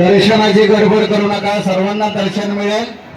दर्शनाची गडबड करू नका. सर्वांना दर्शन मिळेल.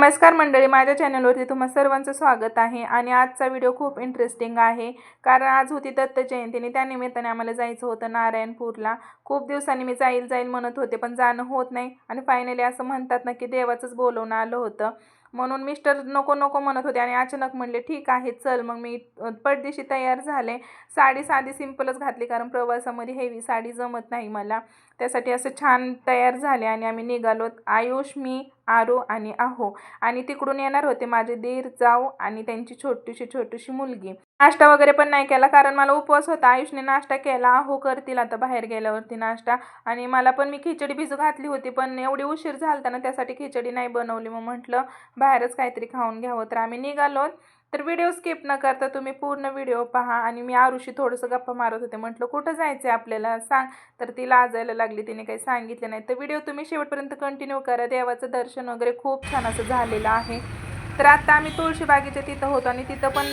नमस्कार मंडळी माझ्या चॅनलवरती तुम्हा सर्वांचं स्वागत आहे आणि आजचा व्हिडिओ खूप इंटरेस्टिंग आहे. कारण आज होती दत्त जयंतीने त्यानिमित्ताने त्या निमित्ताने आम्हाला जायचं होतं नारायणपूरला. खूप दिवसांनी मी जाईल जाईल म्हणत होते पण जाणं होत नाही. आणि फायनली असं म्हणतात ना की देवाचंच बोलवणं आलं होतं. म्हणून मिस्टर नको नको म्हणत होते आणि अचानक म्हणले ठीक आहे चल. मग मी पडदिशी तयार झाले. साडी साधी सिंपलच घातली कारण प्रवासामध्ये हेवी साडी जमत नाही मला. त्यासाठी असं छान तयार झाले आणि आम्ही निघालो. आयुष मी आरो आणि आहो. आणि तिकडून येणार होते माझे दीर जाऊ आणि त्यांची छोटीशी छोटीशी मुलगी. नाश्ता वगैरे पण नाही केला कारण मला उपवास होता. आयुषने नाश्ता केला. आहो करतील आता बाहेर गेल्यावरती नाश्ता. आणि मला पण मी खिचडी भिजू घातली होती पण एवढी उशीर झालता ना त्यासाठी खिचडी नाही बनवली. मग म्हटलं बाहेरच काहीतरी खाऊन घ्यावं. तर आम्ही निघालो. तर व्हिडिओ स्किप न करता तुम्ही पूर्ण व्हिडिओ पहा. आणि मी आरुषी थोडंसं गप्पा मारत होते. म्हटलं कुठं जायचं आहे आपल्याला? सांग. तर ती लाजायला लागली. तिने काही सांगितलं नाही. तर व्हिडिओ तुम्ही शेवटपर्यंत कंटिन्यू करा. देवाचं दर्शन वगैरे खूप छान असं झालेलं आहे. तर आता आम्ही तुळशीबागेच्या तिथं होतो आणि तिथं पण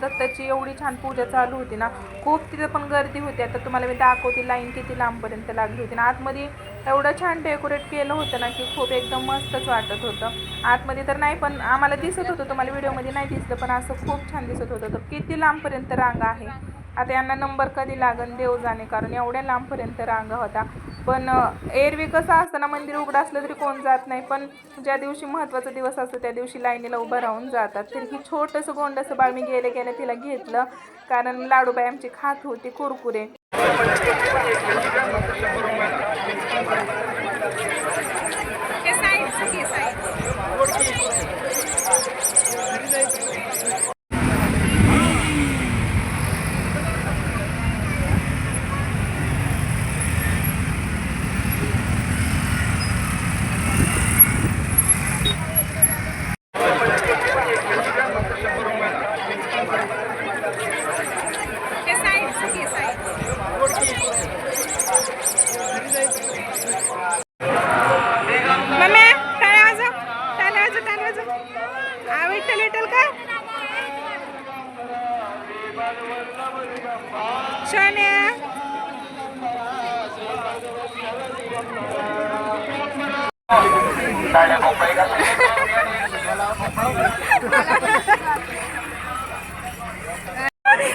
दत्ताची एवढी छान पूजा चालू होती ना खूप तिथं पण गर्दी होती. आता तुम्हाला मी दाखवते लाईन किती लांबपर्यंत लागली होती. ना आतमध्ये एवढं छान डेकोरेट केलं होतं ना की खूप एकदम मस्तच वाटत होतं. आतमध्ये तर नाही पण आम्हाला दिसत होतं तुम्हाला व्हिडिओमध्ये नाही दिसलं पण असं खूप छान दिसत होतं. तर किती लांबपर्यंत रांगा आहे? आता यांना नंबर कधी लागन देव जाणे कारण एवढ्या लांबपर्यंत रांगा होता. पण एरवी कसं असतं ना मंदिर उघडं असलं तरी कोण जात नाही. पण ज्या दिवशी महत्त्वाचा दिवस असतो त्या दिवशी लाईनीला उभं राहून जातात. तर ही छोटंसं गोंडसं बाळ मी गेले गेले तिला घेतलं. कारण लाडूबाई आमची खात होती Kurkure.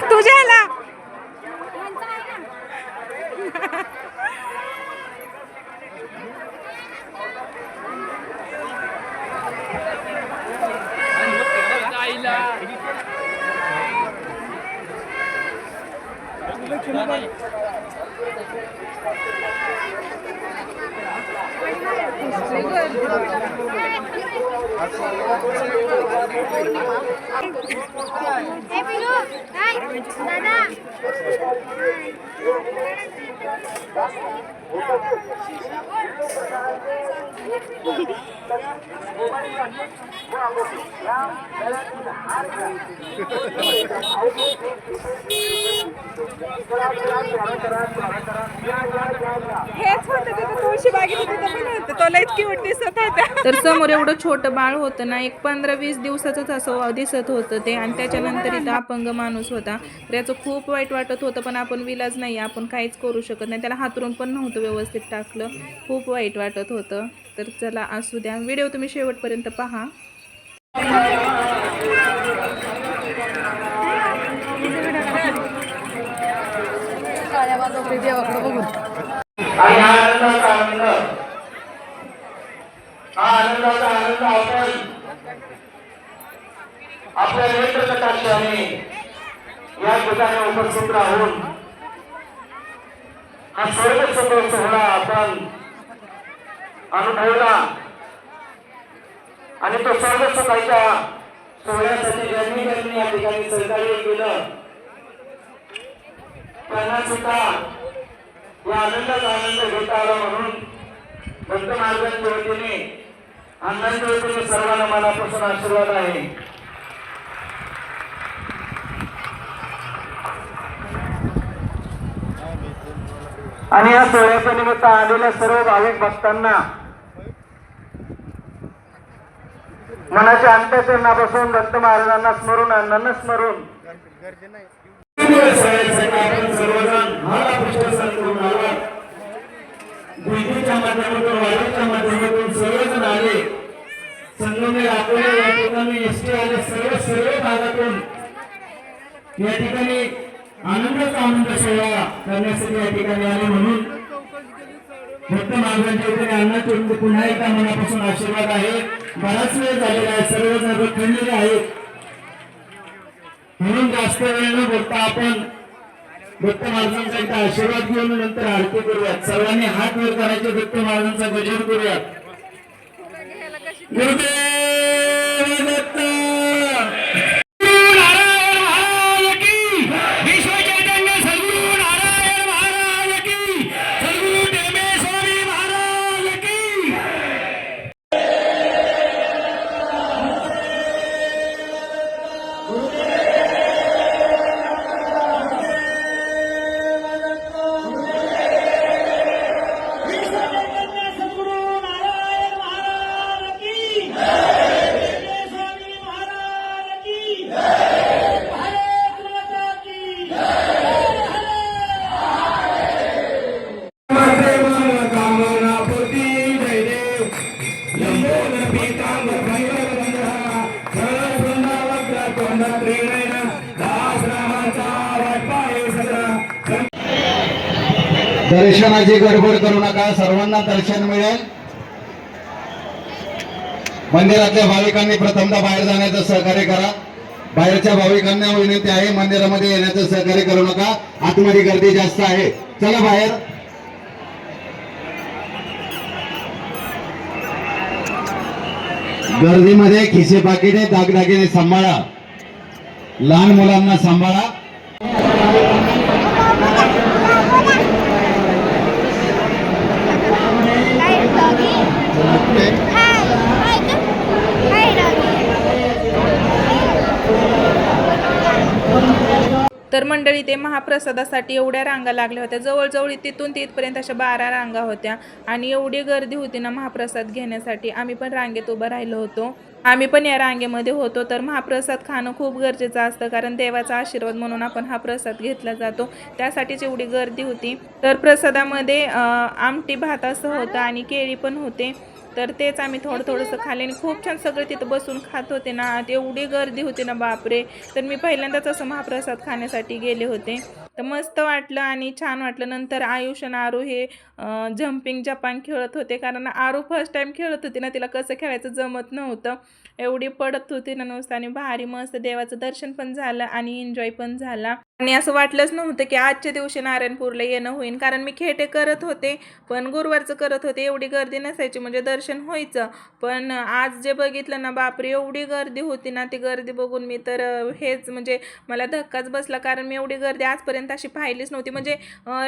तुझ्याला Hey, Pilu. Hai, Nana. すごい。हेच होतं तिथं तुळशी बागेत तिथं पण होतं. दिसत तर समोर एवढं छोटं बाळ होतं ना एक पंधरा वीस दिवसाचंच असं दिसत होतं ते. आणि त्याच्यानंतर इथं अपंग माणूस होता. तर याचं खूप वाईट वाटत होतं पण आपण विलाज नाही आपण काहीच करू शकत नाही. त्याला हातरून पण नव्हतं व्यवस्थित टाकलं. खूप वाईट वाटत होतं. तर चला असू द्या. व्हिडिओ तुम्ही शेवटपर्यंत पहा. आणि हा आनंदाचा आनंद. हा आनंदाचा आनंद आपण आपल्या नेत्र कटाक्षाने या ठिकाणी उपस्थित राहून हा सर्व सोहळा आपण अनुभवला. आणि तो सर्व सुखाच्या सोहळ्यासाठी ज्यांनी ज्यांनी या ठिकाणी सहकार्य केलं त्यांना सुद्धा या आनंदाचा आनंद घेता आला म्हणून भक्त महाराजांच्या वतीने अण्णांच्या सर्वांना मनापासून आशीर्वाद आहे. आणि या सोहळ्याच्या निमित्त आलेल्या सर्व भाविक भक्तांना मनाच्या अंत्यचरणापासून दत्त महाराजांना स्मरून अण्णांना स्मरून. सर्वजण माध्यमातून माध्यमातून संगमे अकोले या ठिकाणी एस टी आले सर्व सर्व भागातून या ठिकाणी आनंदाचा आनंद सोहळा करण्यासाठी या ठिकाणी आले म्हणून भक्त महाराजांच्या वतीने अन्नाच्या वतीने पुन्हा एकदा मनापासून आशीर्वाद आहे. बराच वेळ झालेला आहे सर्वजण आहेत. म्हणून जास्त वेळ न बोलता आपण दत्त महाराजांचा एकदा आशीर्वाद घेऊन नंतर आरती करूयात. सर्वांनी हात वर करायचे दत्त महाराजांचा गजर करूयात. दर्शनाची गडबड करू नका. सर्वांना दर्शन मिळेल. मंदिरातल्या भाविकांनी प्रथमदा बाहेर जाण्याचं सहकार्य करा. बाहेरच्या भाविकांना विनंती आहे मंदिरामध्ये येण्याचं सहकार्य करू नका. आतमध्ये गर्दी जास्त आहे. चला बाहेर. गर्दीमध्ये खिसे पाकिटे दागदागिने सांभाळा. लहान मुलांना सांभाळा. तर मंडळी ते महाप्रसादासाठी एवढ्या रांगा लागल्या होत्या. जवळजवळ तिथून तिथपर्यंत अशा बारा रांगा होत्या. आणि एवढी गर्दी होती ना महाप्रसाद घेण्यासाठी. आम्ही पण रांगेत उभं राहिलो होतो. आम्ही पण या रांगेमध्ये होतो. तर महाप्रसाद खाणं खूप गरजेचं असतं. कारण देवाचा आशीर्वाद म्हणून आपण हा प्रसाद घेतला जातो. त्यासाठीच एवढी गर्दी होती. तर प्रसादामध्ये आमटी भात असं होतं आणि केळी पण होते. तर तेच आम्ही थोडं थोडंसं खाल्ले आणि खूप छान सगळे तिथं बसून खात होते ना. एवढी गर्दी होती ना बापरे. तर मी पहिल्यांदाच असं महाप्रसाद खाण्यासाठी गेले होते. तर मस्त वाटलं आणि छान वाटलं. नंतर आयुष आणि आरू हे जम्पिंग जपान खेळत होते. कारण आरू फर्स्ट टाईम खेळत होती ना तिला कसं खेळायचं जमत नव्हतं. एवढी पडत होती ना नुसतं आणि भारी मस्त देवाचं दर्शन पण झालं आणि एन्जॉय पण झाला. आणि असं वाटलंच नव्हतं की आजच्या दिवशी नारायणपूरला येणं होईल कारण मी खेटे करत होते पण गुरुवारचं करत होते एवढी गर्दी नसायची. म्हणजे दर्शन व्हायचं. पण आज जे बघितलं ना बापरे एवढी गर्दी होती ना ती गर्दी बघून मी तर हेच म्हणजे मला धक्काच बसला. कारण मी एवढी गर्दी आजपर्यंत अशी पाहिलीच नव्हती. म्हणजे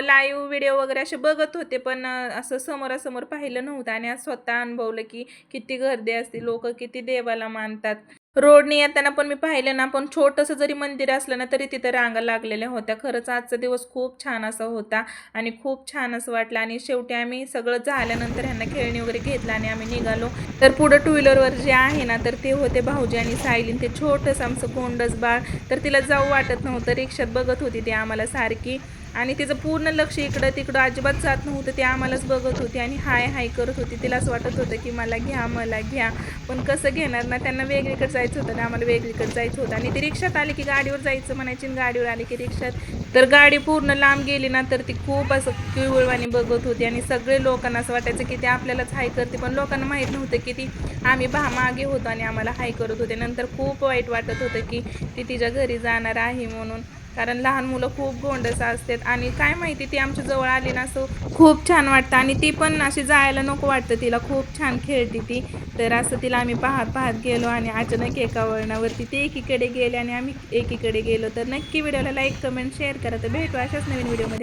लाईव्ह व्हिडिओ वगैरे असे बघत होते पण असं समोरासमोर पाहिलं नव्हतं. आणि आज स्वतः अनुभवलं की किती गर्दी असते. लोक किती देवाला मानतात. रोडने येताना पण मी पाहिलं ना पण छोटंसं जरी मंदिर असलं ना तरी तिथं रांगा लागलेल्या होत्या. खरंच आजचा दिवस खूप छान असा होता आणि खूप छान असं वाटलं. आणि शेवटी आम्ही सगळं झाल्यानंतर ह्यांना खेळणी वगैरे घेतलं आणि आम्ही निघालो. तर पुढं टू व्हीलरवर जे आहे ना तर ते होते भाऊजी आणि सायलीन ते छोटंसं आमचं गोंडस बाळ. तर तिला जाऊ वाटत नव्हतं. रिक्षात बघत होती ती आम्हाला सारखी. आणि तिचं पूर्ण लक्ष इकडं तिकडं अजिबात जात नव्हतं. ती आम्हालाच बघत होती आणि हाय हाय करत होती. तिला असं वाटत होतं की मला घ्या मला घ्या. पण कसं घेणार ना? त्यांना वेगळीकडे जायचं होतं आणि आम्हाला वेगळीकडे जायचं होतं. आणि ती रिक्षात आली की गाडीवर जायचं म्हणायची आणि गाडीवर आली की रिक्षात. तर गाडी पूर्ण लांब गेली ना तर ती खूप असं किवळवाणी बघत होती. आणि सगळे लोकांना असं वाटायचं की ते आपल्यालाच हाय करते. पण लोकांना माहीत नव्हतं की ती आम्ही भा मागे होतो आणि आम्हाला हाय करत होते. नंतर खूप वाईट वाटत होतं की ती तिच्या घरी जाणार आहे म्हणून. कारण लहान मुलं खूप गोंडस असतात. आणि काय माहिती ती आमच्या जवळ आली ना असं खूप छान वाटतं. आणि ती पण अशी जायला नको वाटतं तिला. खूप छान खेळते ती. तर असं तिला आम्ही पाहत पाहत गेलो आणि अचानक एका वळणावरती ते एकीकडे गेले आणि आम्ही एकीकडे गेलो. तर नक्की व्हिडिओला लाईक कमेंट शेअर करा. तर भेटू अशाच नवीन व्हिडिओमध्ये